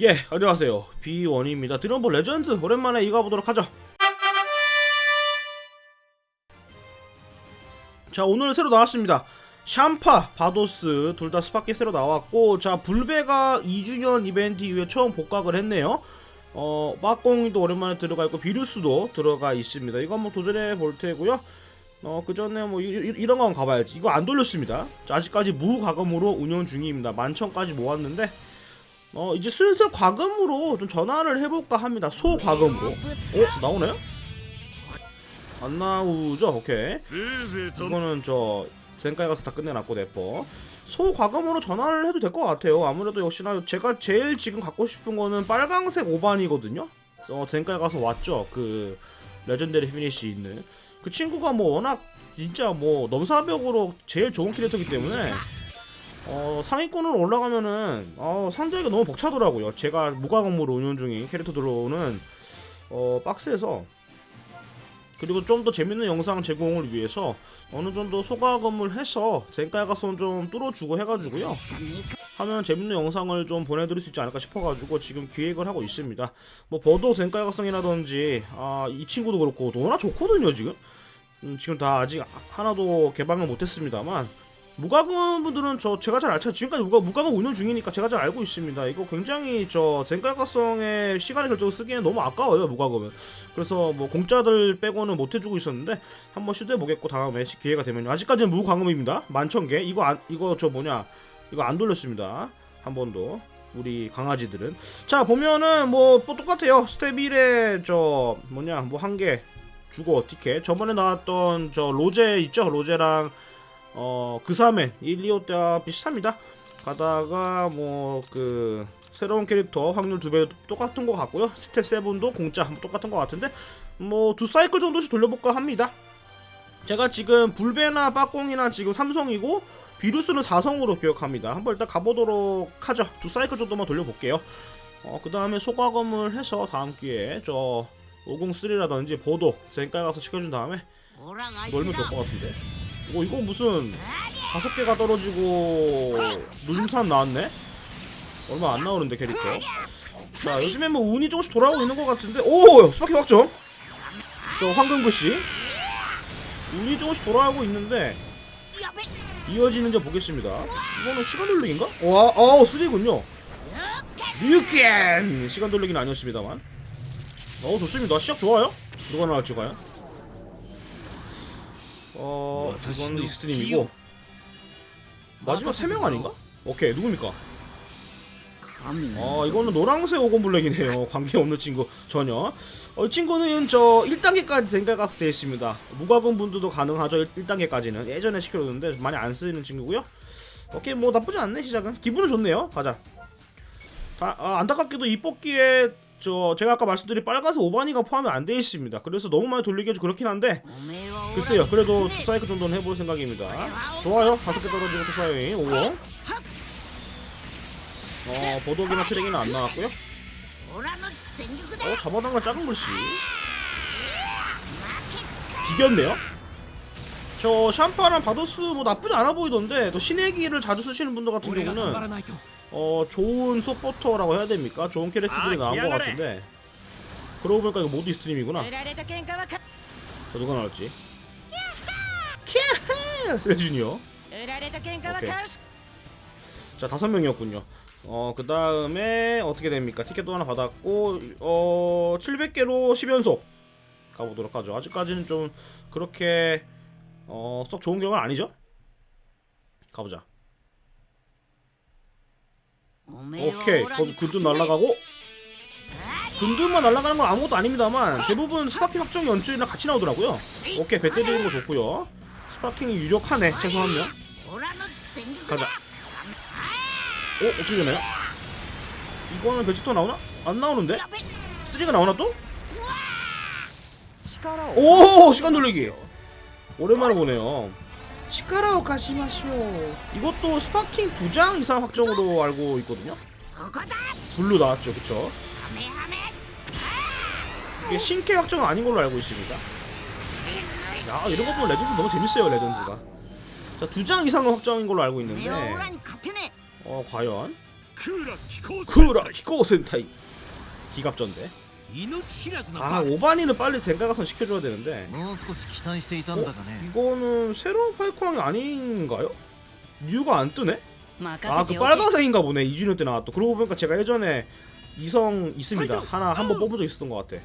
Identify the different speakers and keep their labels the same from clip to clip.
Speaker 1: 예, 안녕하세요. 비원입니다. 드럼볼 레전드 오랜만에 이거 보도록 하죠. 자, 오늘 새로 나왔습니다. 샴파, 바도스 둘 다 스파키 새로 나왔고, 자 불베가 2주년 이벤트 이후에 처음 복각을 했네요. 어, 빠꽁이도 오랜만에 들어가 있고 비루스도 들어가 있습니다. 이거 한번 도전해 볼 테고요. 어, 그 전에 뭐 이, 이, 한번 가봐야지. 이거 안 돌렸습니다. 자, 아직까지 무과금으로 운영 중입니다. 만천까지 모았는데 어 이제 슬슬 과금으로 좀 전화를 해볼까 합니다. 소과금으로. 어 나오나요? 안 나오죠? 오케이. 이거는 저 젠가에 가서 다 끝내놨고 내퍼. 소과금으로 전화를 해도 될 것 같아요. 아무래도 역시나 제가 제일 지금 갖고 싶은 거는 빨강색 5반이거든요. 어 젠가에 가서 왔죠. 그 레전더리 피니시 있는 그 친구가 뭐 워낙 진짜 뭐 넘사벽으로 제일 좋은 캐릭터이기 때문에 어, 상위권으로 올라가면은 어, 상대가 너무 벅차더라고요. 제가 무과금으로 운영 중인 캐릭터들로는 어, 박스에서 그리고 좀 더 재밌는 영상 제공을 위해서 어느 정도 소과금을 해서 젠가에 가서 좀 뚫어주고 해가지고요. 하면 재밌는 영상을 좀 보내드릴 수 있지 않을까 싶어가지고 지금 기획을 하고 있습니다. 뭐 버도 젠가에 가성이라든지 아, 이 친구도 그렇고 너나 좋거든요 지금. 음, 지금 다 아직 하나도 개방을 못했습니다만 무과금 분들은 저 제가 잘 알죠. 지금까지 무과, 무과금 운영 중이니까 제가 잘 알고 있습니다. 이거 굉장히 저 젠가가성의 시간의 결정을 쓰기에는 너무 아까워요 무과금은. 그래서 뭐 공짜들 빼고는 못 해주고 있었는데 한번 시도해 보겠고 다음에 시- 기회가 되면요. 아직까지는 무과금입니다. 만천 개. 이거 안 이거 저 뭐냐 이거 안 돌렸습니다. 한 번도. 우리 강아지들은 자 보면은 뭐, 뭐 똑같아요 스텝 1에 저 뭐냐 뭐 한 개 주고 티켓 저번에 나왔던 저 로제 있죠 로제랑 어 그사멘 1, 2호 때와 비슷합니다. 가다가 뭐 그 새로운 캐릭터 확률 두 배 똑같은 것 같고요. 스텝 7도 공짜 똑같은 것 같은데 뭐 두 사이클 정도씩 돌려볼까 합니다. 제가 지금 불베나 빠꽁이나 지금 삼성이고 비루스는 4성으로 기억합니다. 한번 일단 가보도록 하죠. 두 사이클 정도만 돌려볼게요. 어, 그 다음에 소과금을 해서 다음 기회에 저 503라든지 보도 젠가에 가서 시켜준 다음에 놀면 좋을 것 같은데. 어, 이거 무슨 다섯 개가 떨어지고 누림산 나왔네? 얼마 안 나오는데 캐릭터. 자 요즘에 뭐 운이 조금씩 돌아오고 있는 것 같은데 오 스파키 확정. 저 황금글씨. 운이 조금씩 돌아오고 있는데 이어지는지 보겠습니다. 이거는 시간 돌리기인가? 와, 어우 쓰리군요. 뮤켄 시간 돌리기는 아니었습니다만. 어 좋습니다. 시작 좋아요. 누가 나올지 과연? 어 이건 익스트림이고. 마지막 3명 아닌가? 오케이 누굽니까? 어 이거는 노랑색 오건 블랙이네요. 관계없는 친구. 전혀. 어, 이 친구는 저 1단계까지 생각가서 되어 있습니다. 무과금 분들도 가능하죠 1 단계까지는. 예전에 시켜줬는데 많이 안 쓰이는 친구고요. 오케이 뭐 나쁘지 않네 시작은. 기분은 좋네요 가자. 다, 아, 안타깝게도 이 뽑기에 저 제가 아까 말씀드린 빨간색 오바니가 포함이 안 되어 있습니다. 그래서 너무 많이 돌리기 좀 그렇긴 한데 글쎄요. 그래도 투 사이클 정도는 해볼 생각입니다. 좋아요. 다섯 개 떨어지고 투 사이클. 5어 보도기나 트랙이는 안 나왔고요. 어 잡아당가 작은 글씨. 비겼네요. 저 샴파랑 바도스 뭐 나쁘지 않아 보이던데 또 신의기를 자주 쓰시는 분들 같은 경우는 어 좋은 소포터라고 해야 됩니까? 좋은 캐릭터들이
Speaker 2: 아,
Speaker 1: 나온 것 같은데 그러고 보니까 이거 모드 스트림이구나 자, 누가 나왔지? 세준이요 자 다섯 명이었군요 어 그 다음에 어떻게 됩니까? 티켓도 하나 받았고 어 700개로 10연속 가보도록 하죠 아직까지는 좀 그렇게 어썩 좋은 결과는 아니죠? 가보자 오케이 그럼 근둔 날라가고 근둔만 날라가는 건 아무것도 아닙니다만 대부분 스파킹 확정 연출이랑 같이 나오더라고요. 오케이 배 때리는 거 좋고요. 스파킹이 유력하네 최소 한 명. 가자. 어 어떻게 되나요? 이거는 베지터 나오나? 안 나오는데? 쓰리가 나오나 또? 오 시간 돌리기 오랜만에 보네요 시카라오 가시마쇼 이것도 스파킹 두 장 이상 확정으로 알고 있거든요. 블루 나왔죠 그쵸? 이게 신캐 확정은 아닌 걸로 알고 있습니다. 야 이런 거 보면 레전드 너무 재밌어요 레전드가. 자 두 장 이상은 확정인 걸로 알고 있는데. 어 과연? 크라 히코 센타이. 기갑전데.
Speaker 2: 命知らずな
Speaker 1: 아 오바니는 빨리 젠가가선 시켜줘야 되는데
Speaker 3: もう少し期待していたんだがね
Speaker 1: 이거는 새로운 팔코왕이 아닌가요? 뉴가 안 뜨네?
Speaker 4: 任
Speaker 1: 아
Speaker 4: せ
Speaker 1: 그
Speaker 4: ておけ
Speaker 1: 빨간색인가 보네 2주년 때 나왔던 그러고 보니까 제가 예전에 이성 있습니다 하나 한 번 뽑은 적 있었던 것 같아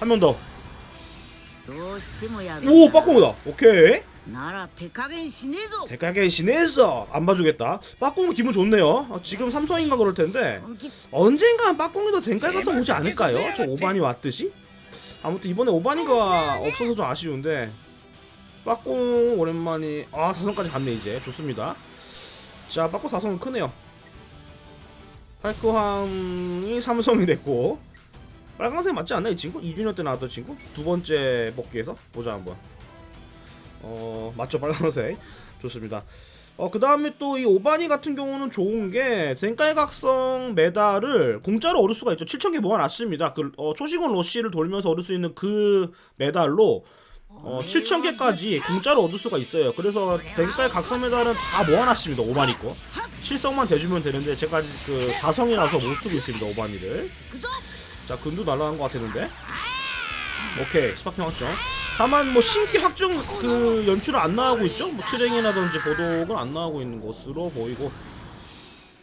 Speaker 1: 한 명 더 오
Speaker 5: どうしてもやるんだ
Speaker 1: 빠꽁이다 오케이
Speaker 5: 나라 대가겐 신해서.
Speaker 1: 대가겐 신해서 안 봐주겠다. 빠꽁 기분 좋네요. 어, 지금 삼성인가 그럴 텐데 언젠가 빠꽁이도 젠갈 가서 오지 않을까요? 저 오반이 왔듯이. 아무튼 이번에 오반이가 없어서 좀 아쉬운데 빠꽁 오랜만에 아 사성까지 갔네 이제 좋습니다. 자 빠꽁 사성은 크네요. 팔크함이 삼성이 됐고 빨간색 맞지 않나 이 친구? 이준현때 나왔던 친구? 두 번째 복귀에서 보자 한번. 어 맞죠. 빨간색 좋습니다. 어 그 다음에 또 이 오바니 같은 경우는 좋은 게 zenkai 각성 메달을 공짜로 얻을 수가 있죠. 7,000개 모아놨습니다. 그 어, 초시곤 러쉬를 돌면서 얻을 수 있는 그 메달로 어, 7,000개까지 공짜로 얻을 수가 있어요. 그래서 zenkai 각성 메달은 다 모아놨습니다 오바니 거. 7성만 대주면 되는데 제가 그 4성이라서 못 쓰고 있습니다 오바니를. 자 근도 날라간 것 같았는데 오케이 스파킹 확정 다만 뭐 신기 확정 그 연출은 안 나오고 있죠 뭐 트랭이라든지 보독은 안 나오고 있는 것으로 보이고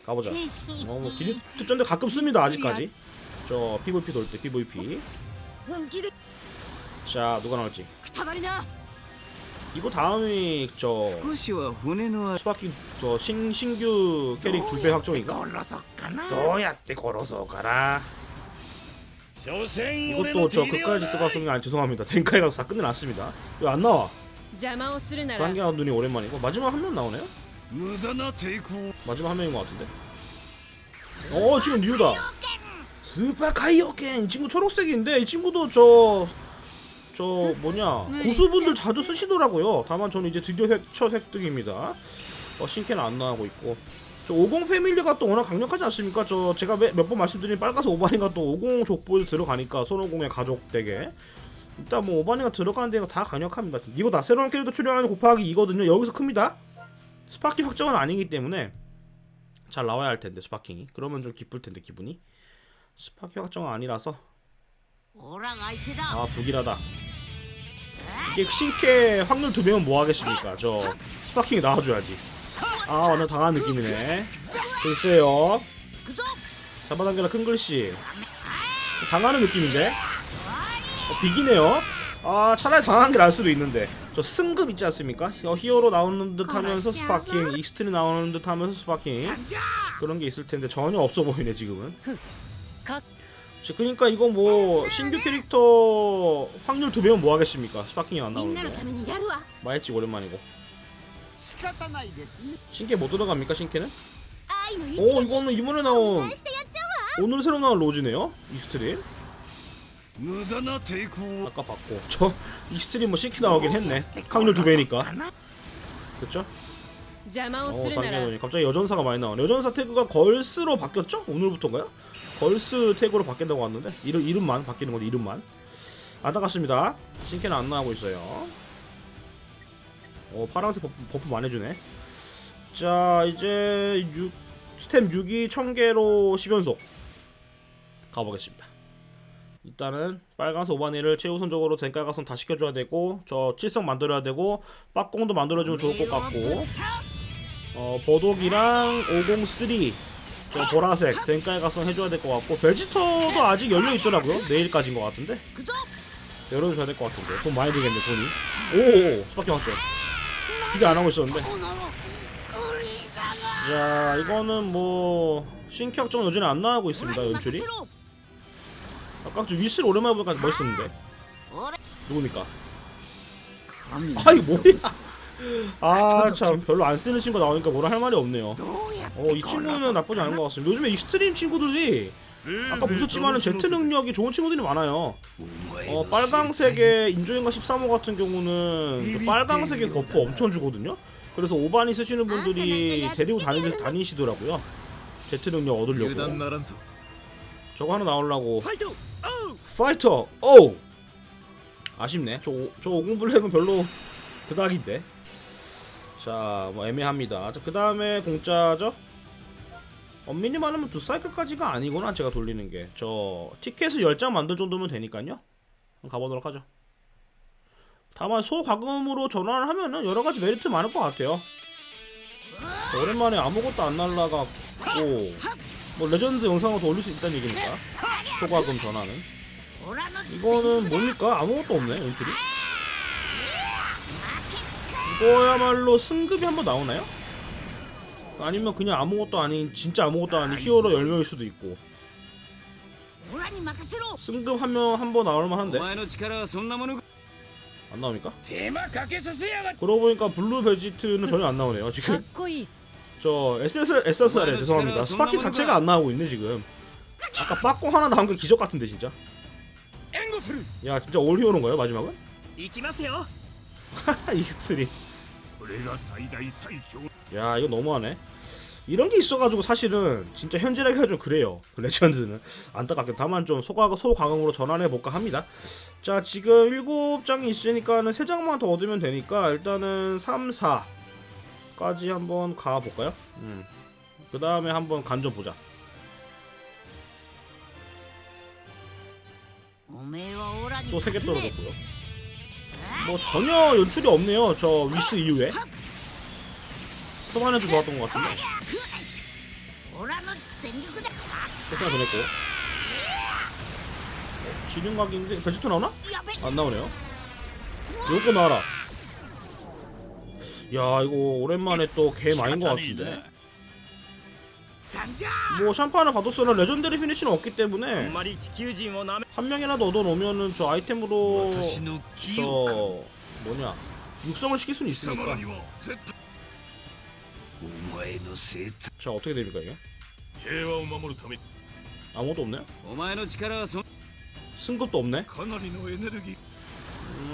Speaker 1: 가보자 어뭐 기립 특전대 가끔 씁니다 아직까지 저 PVP 돌 때 PVP
Speaker 5: 本気で
Speaker 1: 자 누가 나올지
Speaker 4: くたばりな
Speaker 1: 이거 다음이 저
Speaker 6: 少しは骨のあ
Speaker 1: 스파킹 저 신, 신규 캐릭 두 배 확정인가
Speaker 2: 殺そっかな
Speaker 1: 도야때 걸어서 가라
Speaker 2: 所詮
Speaker 1: 이것도 저 끝까지 뜨거웠으면 죄송합니다. 젠카에 가서 다 끝내놨습니다. 왜 안 나와? 짱기야 눈이 오랜만이고 마지막 한 명 나오네요? 마지막 한 명인 것 같은데. 어 지금 뉴다. 스파 카이오켄 친구 초록색인데 이 친구도 저저 저 뭐냐 고수분들 자주 쓰시더라고요. 다만 저는 이제 드디어 획, 첫 획득입니다. 어, 신캐는 안 나오고 있고 또50 패밀리가 또 워낙 강력하지 않습니까? 저 제가 몇 번 말씀드린 빨간색 오바니가 또 50 족보에 들어가니까 손오공의 가족 댁에 일단 뭐 오바니가 들어가는 데가 다 강력합니다. 이거 다 새로운 캐릭터 출연하는 곱하기 이거든요 여기서 큽니다. 스파킹 확정은 아니기 때문에 잘 나와야 할 텐데 스파킹이 그러면 좀 기쁠 텐데 기분이 스파킹 확정은 아니라서 아 불길하다. 이게 신캐 확률 두 배면 뭐 하겠습니까? 저 스파킹이 나와줘야지. 아 완전 당한 느낌이네. 글쎄요. 잡아당겨라 큰 글씨. 당하는 느낌인데? 어, 비기네요. 아 차라리 당한 게 나을 수도 있는데. 저 승급 있지 않습니까? 어, 히어로 나오는 듯 하면서 스파킹 익스트리 나오는 듯 하면서 스파킹. 그런 게 있을 텐데 전혀 없어 보이네 지금은. 그니까 이거 뭐 신규 캐릭터 확률 두 배면 뭐 하겠습니까? 스파킹이 안 나오는데. 마이치 오랜만이고. 신캐 뭐 들어갑니까 신캐는? 오 이거는 이번에 나온 오늘 새로 나온 로즈네요 이스트림. 아까 봤고. 저 이스트림 뭐 신캐 나오긴 했네. 강렬 주배니까. 그쵸? 어 장기현이 갑자기 여전사가 많이 나오네. 여전사 태그가 걸스로 바뀌었죠? 오늘부터인가요? 걸스 태그로 바뀐다고 왔는데 이름, 이름만 바뀌는 거죠 이름만. 안타깝습니다. 신캐는 안 나오고 있어요. 어 파란색 버프, 버프 많이 주네. 자 이제 6, 스템 6이 1000개로 10연속. 가보겠습니다. 일단은 빨간색 오바니를 최우선적으로 젠가가선 다 시켜줘야 되고 저 칠성 만들어야 되고 빡공도 만들어주면 좋을 것 같고 어 보독이랑 503 저 보라색 젠가에 가선 해줘야 될 것 같고 벨지터도 아직 열려있더라고요. 내일까지인 것 같은데. 열어줘야 될 것 같은데. 돈 많이 들겠네 돈이. 오 수밖에 없죠? 기대 안 하고 있었는데. 자, 이거는 뭐 신격적인 요즘에 안 나오고 있습니다. 연출이. 아까 좀 위스를 오랜만에 보니까 멋있었는데. 누굽니까? 아, 이거 뭐야? 아, 참. 별로 안 쓰는 친구 나오니까 뭐라 할 말이 없네요. 어, 이 친구는 나쁘지 않은 것 같습니다. 요즘에 이 스트림 친구들이 아까 보셨지만은 제트 능력이 좋은 친구들이 많아요. 어, 빨강색의 인조인가 13호 같은 경우는 빨강색의 거포 엄청 주거든요. 그래서 오반이 쓰시는 분들이 데리고 다니, 다니시더라고요. 제트 능력 얻으려고. 저거 하나 나오려고. 파이터! 오! 아쉽네. 저, 저 오공 블랙은 별로 그닥인데. 자, 뭐 애매합니다. 자, 그 다음에 공짜죠? 엄밀히 말하면 두 사이클까지가 아니구나 제가 돌리는 게 저 티켓을 10장 만들 정도면 되니까요. 가보도록 하죠. 다만 소과금으로 전환을 하면은 여러가지 메리트 많을 것 같아요. 오랜만에 아무것도 안 날라가고 뭐 레전드 영상을 더 올릴 수 있다는 얘기니까. 소과금 전환은. 이거는 뭡니까? 아무것도 없네 연출이. 이거야말로 승급이 한번 나오나요? 아니면 그냥 아무것도 아닌 진짜 아무것도 아닌 히어로 10명일 수도 있고. 승급 한 명 한 번 나올 만한데? 안 나옵니까? 그러고 보니까 블루 베지트는 전혀 안 나오네요 지금. 저 SSR, SSR에 죄송합니다. 스파키 자체가 안 나오고 있네 지금. 아까 빠꾸 하나 나온 게 기적 같은데 진짜. 야 진짜 올 히어로인가요 마지막은?
Speaker 2: 이기마세요.
Speaker 1: 이스트리. 야 이거 너무하네. 이런 게 있어가지고 사실은 진짜 현질하기가 좀 그래요. 레전드는. 안타깝게 다만 좀 소강, 소강으로 전환해볼까 합니다. 자 지금 7장이 있으니까는 3장만 더 얻으면 되니까 일단은 3, 4까지 한번 가볼까요? 음. 그 다음에 한번 간져보자. 또세개 떨어졌고요. 뭐 전혀 연출이 없네요 저 위스 이후에. 초반에도 좋았던 것 같은데. 패스나 보냈고. 어, 진영각인데 베지토 나오나? 안 나오네요. 요거 나와라. 야 이거 오랜만에 또 개 마인 것 같은데. 뭐 샴푸하나 가도스는 레전드리 피니치는 없기 때문에 한 명이라도 얻어놓으면은 저 아이템으로 저 뭐냐 육성을 시킬 수는 있으니까. 자 어떻게 됩니까 이게?
Speaker 2: 平和を守るため
Speaker 1: 아무것도 없네.
Speaker 3: お前の力はそん
Speaker 1: 승급도 없네.
Speaker 2: かなりのエネルギー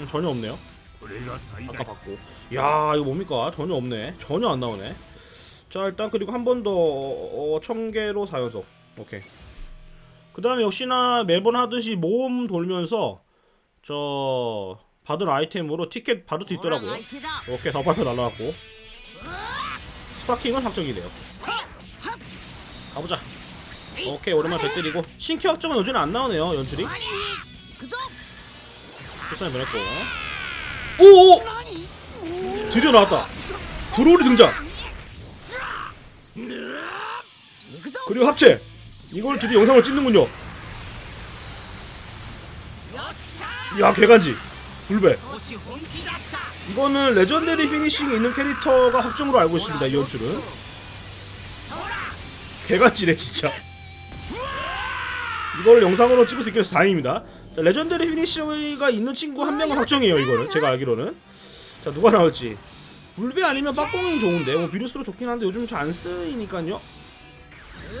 Speaker 1: 음, 전혀 없네요.
Speaker 2: これが最
Speaker 1: 아까
Speaker 2: 大
Speaker 1: 받고. 야 이거 뭡니까? 전혀 없네. 전혀 안 나오네. 자 일단 그리고 한 번 더 어, 천개로 4연속. 오케이. 그 다음에 역시나 매번 하듯이 모험 돌면서 저 받은 아이템으로 티켓 받을 수
Speaker 5: オラが
Speaker 1: 있더라고요.
Speaker 5: 相手だ
Speaker 1: 오케이 더 발표 날라왔고 스타킹은 합정이네요. 가보자. 오케이 오랜만에 배 때리고. 신캐 확정은 요즘에 안 나오네요 연출이. 불쌍히 보냈고 오오! 드디어 나왔다. 브로리 등장. 그리고 합체. 이걸 드디어 영상을 찍는군요. 야 개간지. 불배. 이거는 레전드리 피니싱이 있는 캐릭터가 확정으로 알고 있습니다 이 연출은. 개간지네 진짜. 이걸 영상으로 찍을 수 있겠어서 다행입니다. 자, 레전드 리 피니싱이 있는 친구 한 명은 확정이에요 이거는. 제가 알기로는. 자 누가 나올지. 불비 아니면 빡공이 좋은데. 뭐 비루스로 좋긴 한데 요즘 잘 안 쓰이니까요.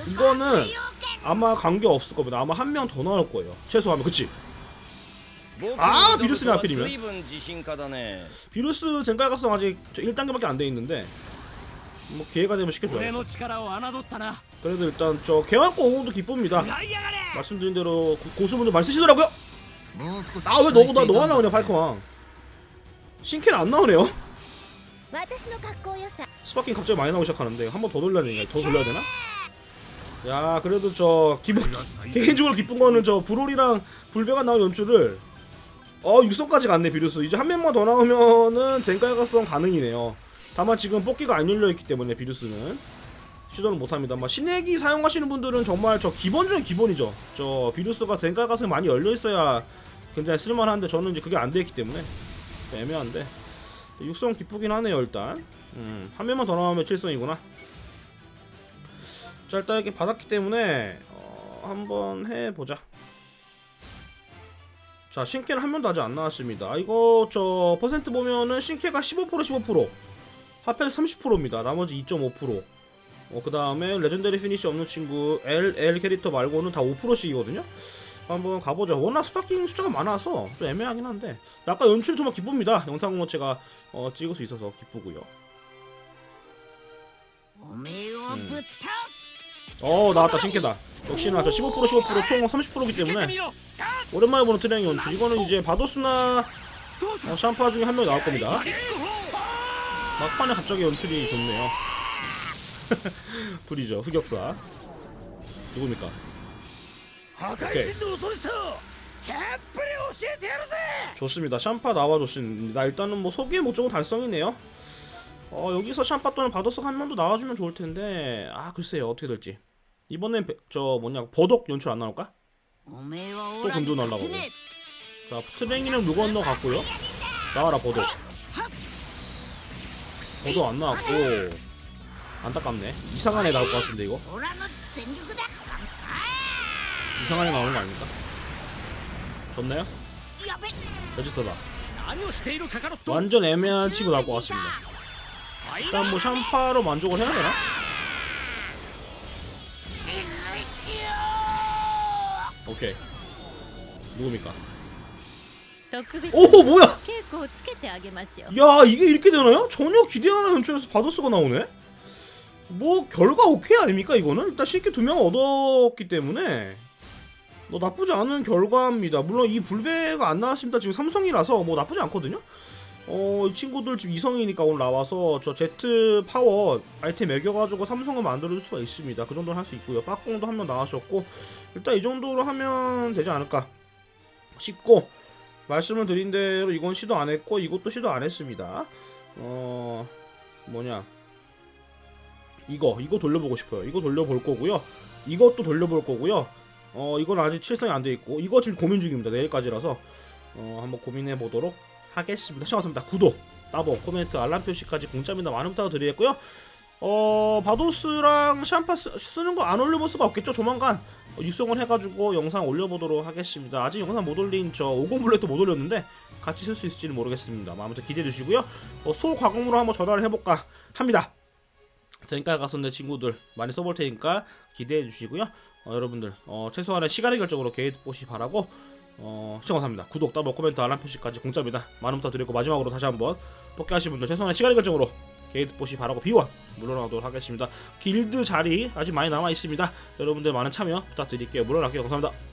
Speaker 1: 이거는 아마 관계 없을 겁니다. 아마 한 명 더 나올 거예요. 최소하면 그치? 아 비루스네 하필이면. 비루스 젠가각성 아직 1단계밖에 안 돼 있는데 뭐 기회가 되면 시켜줘요 그래도 일단 저 개왕권 오공도 기쁩니다. 말씀드린 대로 고, 수분들 많이 쓰시더라고요.
Speaker 3: 아,
Speaker 1: 아왜 너보다 너가 나오냐 팔코왕 신캐 안 나오네요. 스파킹 갑자기 많이 나오기 시작하는데 한 번 더 돌려야 더 돌려야 되나? 야 그래도 저 기본 개인적으로 기쁜 거는 저 브롤이랑 불배가 나온 연출을 어 육성까지 갔네 비루스. 이제 한 명만 더 나오면은 젠가가성 가능이네요. 다만 지금 뽑기가 안 열려있기 때문에 비루스는 시도는 못합니다만 신내기 사용하시는 분들은 정말 저 기본 중에 기본이죠. 저 비루스가 젠가가성이 많이 열려있어야 굉장히 쓸만한데 저는 이제 그게 안 되기 때문에 애매한데. 육성 기쁘긴 하네요 일단. 음, 한 명만 더 나오면 7성이구나. 자 일단 이렇게 받았기 때문에 어, 한번 해보자 자 신캐는 한 명도 아직 안 나왔습니다. 이거 저 퍼센트 보면은 신캐가 15% 15% 하필 30%입니다. 나머지 2.5% 어, 그 다음에 레전더리 피니쉬 없는 친구 L, L 캐릭터 말고는 다 5%씩이거든요. 한번 가보죠. 워낙 스파킹 숫자가 많아서 좀 애매하긴 한데. 아까 연출 정말 기쁩니다. 영상 공모체가 어, 찍을 수 있어서 기쁘고요.
Speaker 5: 오메오 음.
Speaker 1: 어 나왔다. 신기다. 역시나 저 15% 15%총 30%이기 때문에 오랜만에 보는 트랭이 연출. 이거는 이제 바도스나 어, 샴파 중에 한 명이 나올 겁니다. 막판에 갑자기 연출이 좋네요. 불이죠. 흑역사. 누굽니까?
Speaker 5: 오케이.
Speaker 1: 좋습니다. 샴파 나와줬습니다. 일단은 뭐 소개 목적은 뭐 달성이네요. 어 여기서 샴파 또는 바도스 한 명도 나와주면 좋을 텐데. 아 글쎄요. 어떻게 될지. 이번엔 배, 저 뭐냐 버독 연출 안 나올까? 또
Speaker 5: 건조
Speaker 1: 날라고. 자 푸트뱅이는 무거운 너 같고요. 나와라 버독. 버독 안 나왔고 안타깝네. 이상한 애 나올 것 같은데 이거. 이상한 애 나오는 거 아닙니까? 졌나요? 베지터다. 완전 애매한 친구 나올 것 같습니다. 일단 뭐 샴파로 만족을 해야 되나? 오케이 누굽니까? 오 뭐야? 야 이게 이렇게 되나요? 전혀 기대하는 연출에서 바도스가 나오네? 뭐 결과 오케이 아닙니까 이거는? 일단 쉽게 두 명 얻었기 때문에 뭐 나쁘지 않은 결과입니다 물론 이 불배가 안 나왔습니다 지금 삼성이라서 뭐 나쁘지 않거든요? 어, 이 친구들 지금 이성이니까 오늘 나와서 저 Z 파워 아이템 매겨가지고 삼성을 만들어줄 수가 있습니다. 그 정도는 할 수 있고요. 빠공도 한 명 나왔었고 일단 이 정도로 하면 되지 않을까 싶고 말씀을 드린 대로 이건 시도 안 했고 이것도 시도 안 했습니다. 어 뭐냐 이거 이거 돌려보고 싶어요. 이거 돌려볼 거고요. 이것도 돌려볼 거고요. 어 이건 아직 칠성이 안 돼 있고 이거 지금 고민 중입니다. 내일까지라서 어 한번 고민해 보도록 하겠습니다. 시청하셨습니다. 구독, 따봉, 코멘트, 알람 표시까지 공짜입니다. 많은 부탁 드리겠고요. 어 바도스랑 샴파 쓰, 쓰는 거 안 올려볼 수가 없겠죠. 조만간 육성을 해가지고 영상 올려보도록 하겠습니다. 아직 영상 못 올린 저 오공블랙도 못 올렸는데 같이 쓸 수 있을지는 모르겠습니다. 뭐 아무튼 기대해 주시고요. 어, 소과금으로 한번 전화를 해볼까 합니다. 젠깔 가선대 친구들 많이 써볼 테니까 기대해 주시고요. 어, 여러분들 어, 최소한의 시간의 결정으로 게이트 보시 바라고 어, 시청 감사합니다. 구독, 따봉, 코멘트, 알람 표시까지 공짜입니다. 많은 부탁드리고 마지막으로 다시 한번 뽑기 하신 분들 최소한의 시간의 결정으로 게이트 보시 바라고 비원 물러나도록 하겠습니다. 길드 자리 아직 많이 남아 있습니다. 여러분들 많은 참여 부탁드릴게요. 물러날게요. 감사합니다.